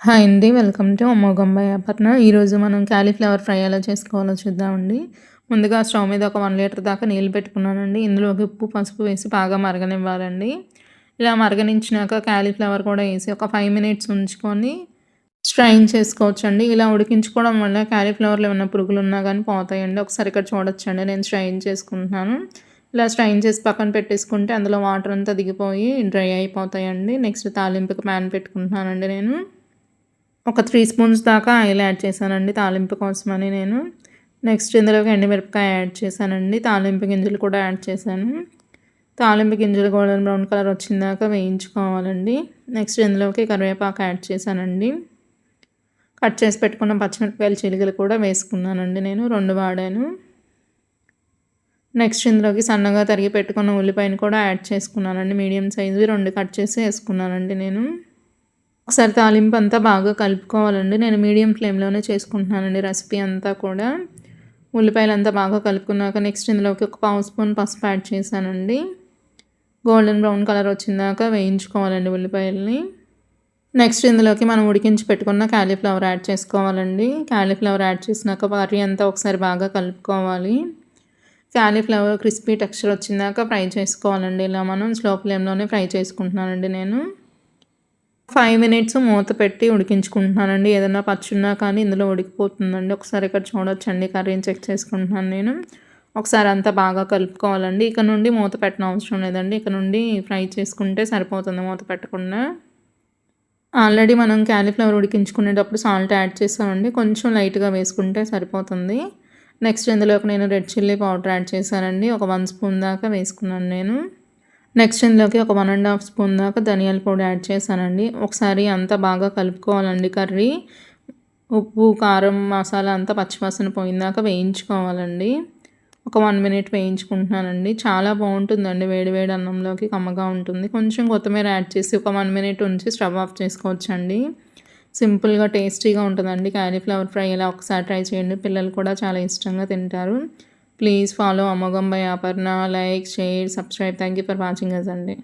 Hi అండి welcome to అమ్మోగంబాయ్ Aparna ఈరోజు మనం క్యాలీఫ్లవర్ ఫ్రై ఎలా చేసుకోవాలో చూద్దామండి ముందుగా స్టవ్ మీద ఒక వన్ లీటర్ దాకా నీళ్ళు పెట్టుకున్నానండి. ఇందులోకి ఉప్పు పసుపు వేసి బాగా మరగనివ్వాలండి. ఇలా మరగనించినాక క్యాలీఫ్లవర్ కూడా వేసి ఒక ఫైవ్ మినిట్స్ ఉంచుకొని స్ట్రైన్ చేసుకోవచ్చండి. ఇలా ఉడికించుకోవడం వల్ల క్యాలీఫ్లవర్లో ఉన్న పురుగులు ఉన్నా కానీ పోతాయండి. ఒకసారి ఇక్కడ చూడొచ్చండి నేను స్ట్రైన్ చేసుకుంటున్నాను. ఇలా స్ట్రైన్ చేసి పక్కన పెట్టేసుకుంటే అందులో వాటర్ అంతా దిగిపోయి డ్రై అయిపోతాయండి. నెక్స్ట్ తాలింపుకి ప్యాన్ పెట్టుకుంటున్నానండి నేను. ఒక త్రీ స్పూన్స్ దాకా ఆయిల్ యాడ్ చేశానండి తాలింపు కోసమని నేను. నెక్స్ట్ ఇందులోకి ఎండుమిరపకాయ యాడ్ చేశానండి తాలింపు గింజలు కూడా యాడ్ చేశాను. తాలింపు గింజలు గోల్డెన్ బ్రౌన్ కలర్ వచ్చిందాక వేయించుకోవాలండి. నెక్స్ట్ ఇందులోకి కరివేపాకు యాడ్ చేశానండి. కట్ చేసి పెట్టుకున్న పచ్చిమిరపకాయల చిలుకలు కూడా వేసుకున్నానండి నేను రెండు వాడాను. నెక్స్ట్ ఇందులోకి సన్నగా తరిగి పెట్టుకున్న ఉల్లిపాయను కూడా యాడ్ చేసుకున్నానండి మీడియం సైజువి రెండు కట్ చేసి వేసుకున్నానండి నేను. ఒకసారి తాలింపు అంతా బాగా కలుపుకోవాలండి. నేను మీడియం ఫ్లేమ్లోనే చేసుకుంటున్నానండి రెసిపీ అంతా కూడా. ఉల్లిపాయలు అంతా బాగా కలుపుకున్నాక నెక్స్ట్ ఇందులోకి ఒక పావు స్పూన్ పసుపు యాడ్ చేశానండి. గోల్డెన్ బ్రౌన్ కలర్ వచ్చిందాక వేయించుకోవాలండి ఉల్లిపాయల్ని. నెక్స్ట్ ఇందులోకి మనం ఉడికించి పెట్టుకున్న క్యాలీఫ్లవర్ యాడ్ చేసుకోవాలండి. క్యాలీఫ్లవర్ యాడ్ చేసినాక కర్రీ అంతా ఒకసారి బాగా కలుపుకోవాలి. క్యాలీఫ్లవర్ క్రిస్పీ టెక్స్చర్ వచ్చిందాక ఫ్రై చేసుకోవాలండి. ఇలా మనం స్లో ఫ్లేమ్లోనే ఫ్రై చేసుకుంటున్నానండి నేను. ఫైవ్ మినిట్స్ మూత పెట్టి ఉడికించుకుంటున్నానండి. ఏదైనా పచ్చున్నా కానీ ఇందులో ఉడికిపోతుందండి. ఒకసారి ఇక్కడ చూడొచ్చండి. కర్రీని చెక్ చేసుకుంటున్నాను నేను. ఒకసారి అంతా బాగా కలుపుకోవాలండి. ఇక నుండి మూత పెట్టిన అవసరం లేదండి. ఇక నుండి ఫ్రై చేసుకుంటే సరిపోతుంది మూత పెట్టకుండా. ఆల్రెడీ మనం క్యాలీఫ్లవర్ ఉడికించుకునేటప్పుడు సాల్ట్ యాడ్ చేసామండి కొంచెం లైట్గా వేసుకుంటే సరిపోతుంది. నెక్స్ట్ ఇందులోకి నేను రెడ్ చిల్లీ పౌడర్ యాడ్ చేశానండి. ఒక వన్ స్పూన్ దాకా వేసుకున్నాను నేను. నెక్స్ట్ ఇందులోకి ఒక వన్ అండ్ హాఫ్ స్పూన్ దాకా ధనియాల పొడి యాడ్ చేశానండి. ఒకసారి అంతా బాగా కలుపుకోవాలండి కర్రీ. ఉప్పు కారం మసాలా అంతా పచ్చివాసన పోయిందాక వేయించుకోవాలండి. ఒక వన్ మినిట్ వేయించుకుంటున్నానండి. చాలా బాగుంటుందండి వేడి వేడి అన్నంలోకి కమ్మగా ఉంటుంది. కొంచెం కొత్తిమీర యాడ్ చేసి ఒక వన్ మినిట్ ఉంచి స్టవ్ ఆఫ్ చేసుకోవచ్చండి. సింపుల్గా టేస్టీగా ఉంటుందండి. క్యాలీఫ్లవర్ ఫ్రై ఇలా ఒకసారి ట్రై చేయండి. పిల్లలు కూడా చాలా ఇష్టంగా తింటారు. Please follow అమ్మగంబ Aparna like share subscribe thank you for watching us అండి